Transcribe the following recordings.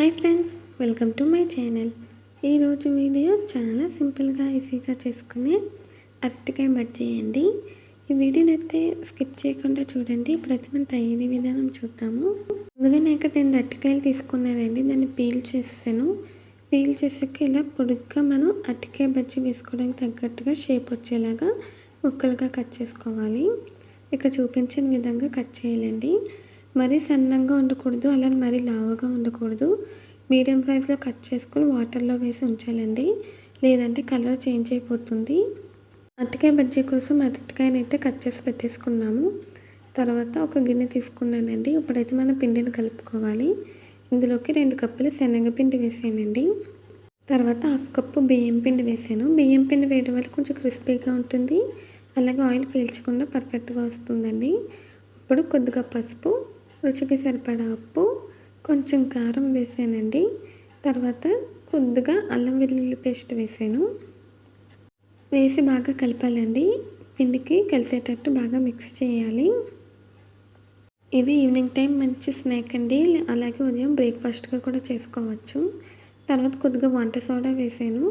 Hi friends welcome to my channel. ఈరోజు video చాలా సింపుల్గా ఈజీగా చేసుకునే అరటికాయ బజ్జీ అండి ఈ వీడియోని అయితే స్కిప్ చేయకుండా చూడండి. ప్రతి మన తయారీ విధానం చూద్దాము. ముందుగా నేను ఇక్కడ రెండు అరటికాయలు తీసుకున్నానండి. దాన్ని పీల్ చేసాను పీల్ చేసాక ఇలా పొడుగ్గా మనం అరటికాయ బజ్జీ వేసుకోవడానికి తగ్గట్టుగా షేప్ వచ్చేలాగా ముక్కలుగా కట్ చేసుకోవాలి. ఇక్కడ చూపించిన విధంగా కట్ చేయాలండి. మరీ సన్నంగా ఉండకూడదు అలానే మరీ లావుగా ఉండకూడదు. మీడియం సైజులో కట్ చేసుకుని వాటర్లో వేసి ఉంచాలండి. లేదంటే కలర్ చేంజ్ అయిపోతుంది. అరటికాయ బజ్జీ కోసం అరటికాయని అయితే కట్ చేసి పెట్టేసుకున్నాము. తర్వాత ఒక గిన్నె తీసుకున్నానండి. ఇప్పుడైతే మనం పిండిని కలుపుకోవాలి. ఇందులోకి రెండు కప్పులు శనగపిండి వేసానండి. తర్వాత హాఫ్ కప్పు బియ్యం పిండి వేసాను. బియ్యం పిండి వేయడం వల్ల కొంచెం క్రిస్పీగా ఉంటుంది. అలాగే ఆయిల్ పీల్చకుండా పర్ఫెక్ట్గా వస్తుందండి. ఇప్పుడు కొద్దిగా పసుపు రుచికి సరిపడా ఉప్పు కొంచెం కారం వేసానండి. తర్వాత కొద్దిగా అల్లం వెల్లుల్లి పేస్ట్ వేసాను. వేసి బాగా కలపాలండి. పిండికి కలిసేటట్టు బాగా మిక్స్ చేయాలి. ఇది ఈవినింగ్ టైం మంచి స్నాక్ అండి. అలాగే ఉదయం బ్రేక్ఫాస్ట్గా కూడా చేసుకోవచ్చు. తర్వాత కొద్దిగా వంట సోడా వేసాను.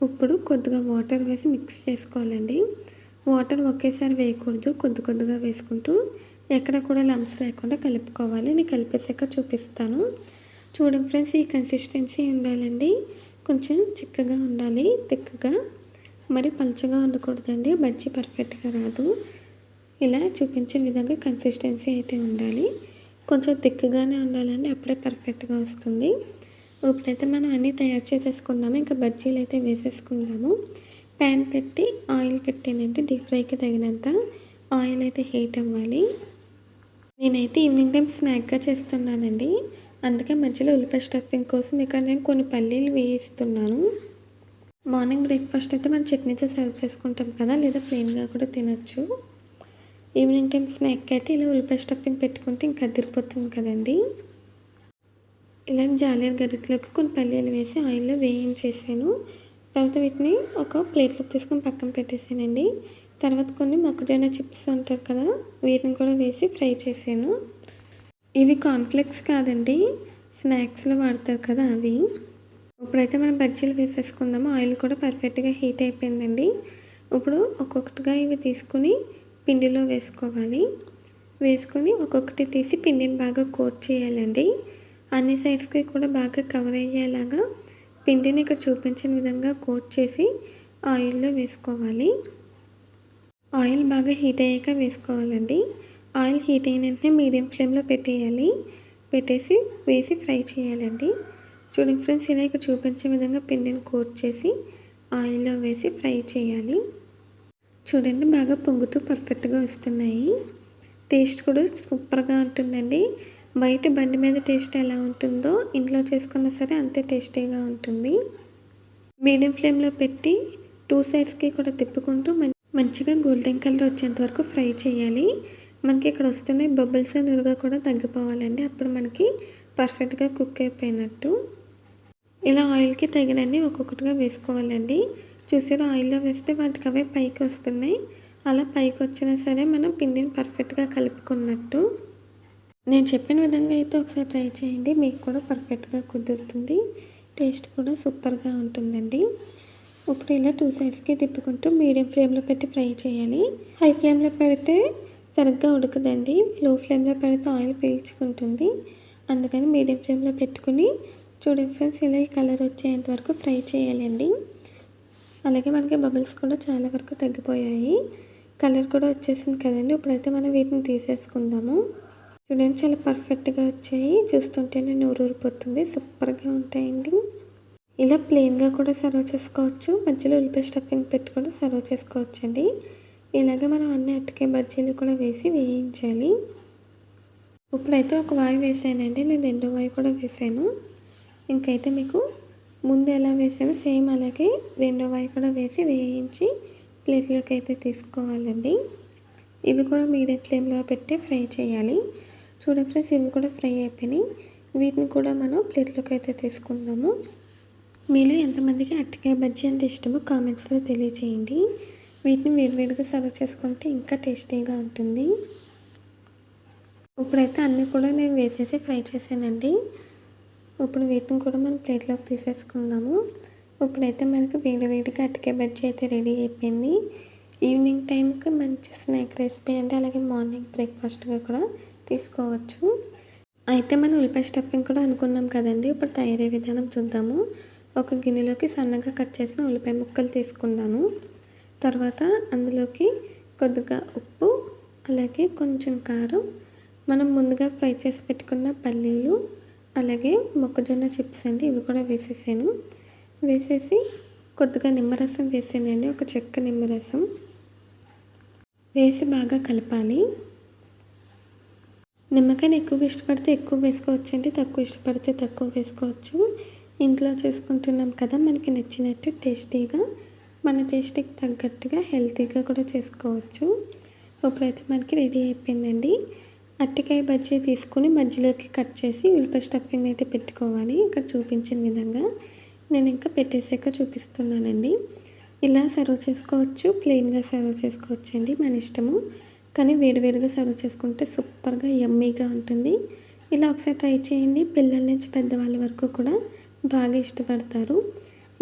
ఇప్పుడు కొద్దిగా వాటర్ వేసి మిక్స్ చేసుకోవాలండి. వాటర్ ఒకేసారి వేయకూడదు. కొద్ది కొద్దిగా వేసుకుంటూ ఎక్కడ కూడా లంప్స్ లేకుండా కలుపుకోవాలి. నేను కలిపేసాక చూపిస్తాను. చూడండి ఫ్రెండ్స్ ఈ కన్సిస్టెన్సీ ఉండాలండి. కొంచెం చిక్కగా ఉండాలి తిక్కగా. మరి పలుచగా ఉండకూడదండి. బజ్జీ పర్ఫెక్ట్గా రాదు. ఇలా చూపించే విధంగా కన్సిస్టెన్సీ అయితే ఉండాలి. కొంచెం తిక్కగానే ఉండాలండి. అప్పుడే పర్ఫెక్ట్గా వస్తుంది. ఇప్పుడైతే మనం అన్నీ తయారు చేసేసుకుందాము ఇంకా బజ్జీలు అయితే వేసేసుకుందాము. ప్యాన్ పెట్టి ఆయిల్ పెట్టేనంటే డీప్ ఫ్రైకి తగినంత ఆయిల్ అయితే హీట్ అవ్వాలి. నేనైతే ఈవినింగ్ టైం స్నాక్గా చేస్తున్నానండి. అందుకే మధ్యలో ఉల్లిపాయ స్టఫింగ్ కోసం ఇక్కడ నేను కొన్ని పల్లీలు వేయిస్తున్నాను. మార్నింగ్ బ్రేక్ఫాస్ట్ అయితే మనం చట్నీతో సర్వ్ చేసుకుంటాం కదా లేదా ప్లెయిన్గా కూడా తినచ్చు. ఈవినింగ్ టైం స్నాక్ అయితే ఇలా ఉల్లిపాయ స్టఫింగ్ పెట్టుకుంటే ఇంకా అదిరిపోతుంది కదండి. ఇలా జాలీల గరిటలోకి కొన్ని పల్లీలు వేసి ఆయిల్లో వేయించేసాను. తర్వాత వీటిని ఒక ప్లేట్లోకి తీసుకొని పక్కన పెట్టేసానండి. తర్వాత కొన్ని మొక్కజొన్న చిప్స్ అంటారు కదా వీటిని కూడా వేసి ఫ్రై చేశాను. ఇవి కాన్ఫ్లెక్స్ కాదండి స్నాక్స్లో వాడతారు కదా అవి. ఇప్పుడైతే మనం బజ్జీలు వేసేసుకుందాము ఆయిల్ కూడా పర్ఫెక్ట్గా హీట్ అయిపోయిందండి. ఇప్పుడు ఒక్కొక్కటిగా ఇవి తీసుకుని పిండిలో వేసుకోవాలి. వేసుకొని ఒక్కొక్కటి తీసి పిండిని బాగా కోట్ చేయాలండి. అన్ని సైడ్స్కి కూడా బాగా కవర్ అయ్యేలాగా పిండిని ఇక్కడ చూపించిన విధంగా కోట్ చేసి ఆయిల్లో వేసుకోవాలి. ఆయిల్ బాగా హీట్ అయ్యాక వేసుకోవాలండి. ఆయిల్ హీట్ అయిన వెంటనే మీడియం ఫ్లేమ్లో పెట్టేయాలి. పెట్టేసి వేసి ఫ్రై చేయాలండి. చూడండి ఫ్రెండ్స్ ఇలా ఇక్కడ చూపించే విధంగా పిండిని కోట్ చేసి ఆయిల్లో వేసి ఫ్రై చేయాలి. చూడండి బాగా పొంగుతూ పర్ఫెక్ట్గా వస్తున్నాయి. టేస్ట్ కూడా సూపర్గా ఉంటుందండి. బయట బండి మీద టేస్ట్ ఎలా ఉంటుందో ఇంట్లో చేసుకున్నా సరే అంతే టేస్టీగా ఉంటుంది. మీడియం ఫ్లేమ్లో పెట్టి టూ సైడ్స్కి కూడా తిప్పుకుంటూ మంచిగా గోల్డెన్ కలర్ వచ్చేంత వరకు ఫ్రై చేయాలి. మనకి ఇక్కడ వస్తున్నాయి బబుల్స్ నురుగా కూడా తగ్గిపోవాలండి. అప్పుడు మనకి పర్ఫెక్ట్గా కుక్ అయిపోయినట్టు. ఇలా ఆయిల్కి తగినన్ని ఒక్కొక్కటిగా వేసుకోవాలండి. చూసారు? ఆయిల్లో వేస్తే వాటికి అవే పైకి వస్తున్నాయి. అలా పైకి వచ్చినా సరే మనం పిండిని పర్ఫెక్ట్గా కలుపుకున్నట్టు. నేను చెప్పిన విధంగా అయితే ఒకసారి ట్రై చేయండి. మీకు కూడా పర్ఫెక్ట్గా కుదురుతుంది. టేస్ట్ కూడా సూపర్గా ఉంటుందండి. ఇప్పుడు ఇలా టూ సైడ్స్కి తిప్పుకుంటూ మీడియం ఫ్లేమ్లో పెట్టి ఫ్రై చేయాలి. హై ఫ్లేమ్లో పెడితే సరిగ్గా ఉడకదండి. లో ఫ్లేమ్లో పెడితే ఆయిల్ పీల్చుకుంటుంది. అందుకని మీడియం ఫ్లేమ్లో పెట్టుకుని చూడండి ఫ్రెండ్స్ ఇలా ఈ కలర్ వచ్చేంత వరకు ఫ్రై చేయాలండి. అలాగే మనకి బబుల్స్ కూడా చాలా వరకు తగ్గిపోయాయి. కలర్ కూడా వచ్చేసింది కదండి. ఇప్పుడైతే మనం వీటిని తీసేసుకుందాము. చూడండి చాలా పర్ఫెక్ట్గా వచ్చాయి. చూస్తుంటేనే నూరు ఊరిపోతుంది సూపర్గా ఉంటాయండి. ఇలా ప్లెయిన్గా కూడా సర్వ్ చేసుకోవచ్చు. మధ్యలో ఉల్లిపాయ స్టఫింగ్ పెట్టి కూడా సర్వ్ చేసుకోవచ్చు అండి ఇలాగే మనం అన్ని అట్టకాయ బజ్జీలు కూడా వేసి వేయించాలి. ఇప్పుడైతే ఒక వాయి వేసానండి. నేను రెండో వాయి కూడా వేసాను. ఇంకైతే మీకు ముందు ఎలా వేసానో సేమ్ అలాగే రెండో వాయి కూడా వేసి వేయించి ప్లేట్లోకి అయితే తీసుకోవాలండి. ఇవి కూడా మీడియం ఫ్లేమ్లో పెట్టి ఫ్రై చేయాలి. చూడండి ఫ్రెండ్స్ ఇవి కూడా ఫ్రై అయిపోయినాయి. వీటిని కూడా మనం ప్లేట్లోకి అయితే తీసుకుందాము. మీలో ఎంతమందికి అరటికాయ బజ్జీ అంటే ఇష్టమో కామెంట్స్లో తెలియచేయండి. వీటిని వేడివేడిగా సర్వ్ చేసుకుంటే ఇంకా టేస్టీగా ఉంటుంది. ఇప్పుడైతే అన్నీ కూడా నేను వేసేసి ఫ్రై చేశానండి. ఇప్పుడు వీటిని కూడా మనం ప్లేట్లోకి తీసేసుకుందాము. ఇప్పుడైతే మనకి వేడివేడిగా వేడిగా బజ్జీ అయితే రెడీ అయిపోయింది. ఈవినింగ్ టైంకి మంచి స్నాక్ రెసిపీ అంటే అలాగే మార్నింగ్ బ్రేక్ఫాస్ట్గా కూడా తీసుకోవచ్చు. అయితే మనం ఉల్లిపాయ స్టఫింగ్ కూడా అనుకున్నాం కదండి. ఇప్పుడు తయారీ విధానం చూద్దాము. ఒక గిన్నెలోకి సన్నగా కట్ చేసిన ఉల్లిపాయ ముక్కలు తీసుకున్నాను. తర్వాత అందులోకి కొద్దిగా ఉప్పు అలాగే కొంచెం కారం మనం ముందుగా ఫ్రై చేసి పెట్టుకున్న పల్లీలు అలాగే మొక్కజొన్న చిప్స్ అండి ఇవి కూడా వేసేసాను. వేసేసి కొద్దిగా నిమ్మరసం వేసానండి ఒక చెక్క నిమ్మరసం. వేసి బాగా కలపాలి. నిమ్మకాయని ఎక్కువగా ఇష్టపడితే ఎక్కువ వేసుకోవచ్చు అండి తక్కువ ఇష్టపడితే తక్కువ వేసుకోవచ్చు. ఇంట్లో చేసుకుంటున్నాం కదా మనకి నచ్చినట్టు టేస్టీగా మన టేస్ట్కి తగ్గట్టుగా హెల్తీగా కూడా చేసుకోవచ్చు. ఇప్పుడైతే మనకి రెడీ అయిపోయిందండి. అట్టికాయ బజ్జీ తీసుకుని మధ్యలోకి కట్ చేసి ఉల్లిపాయ స్టఫింగ్ అయితే పెట్టుకోవాలి. ఇక్కడ చూపించిన విధంగా నేను ఇంకా పెట్టేసాక చూపిస్తున్నానండి. ఇలా సర్వ్ చేసుకోవచ్చు ప్లెయిన్గా సర్వ్ చేసుకోవచ్చు అండి మన ఇష్టము. కానీ వేడివేడిగా సర్వ్ చేసుకుంటే సూపర్గా యమ్మీగా ఉంటుంది. ఇలా ఒకసారి ట్రై చేయండి. పిల్లల నుంచి పెద్దవాళ్ళ వరకు కూడా బాగా ఇష్టపడతారు.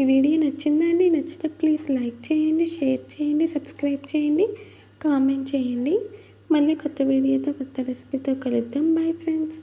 ఈ వీడియో నచ్చిందా అండి నచ్చితే ప్లీజ్ లైక్ చేయండి షేర్ చేయండి సబ్స్క్రైబ్ చేయండి కామెంట్ చేయండి. మళ్ళీ కొత్త వీడియోతో కొత్త రెసిపీతో కలుద్దాం. Bye friends.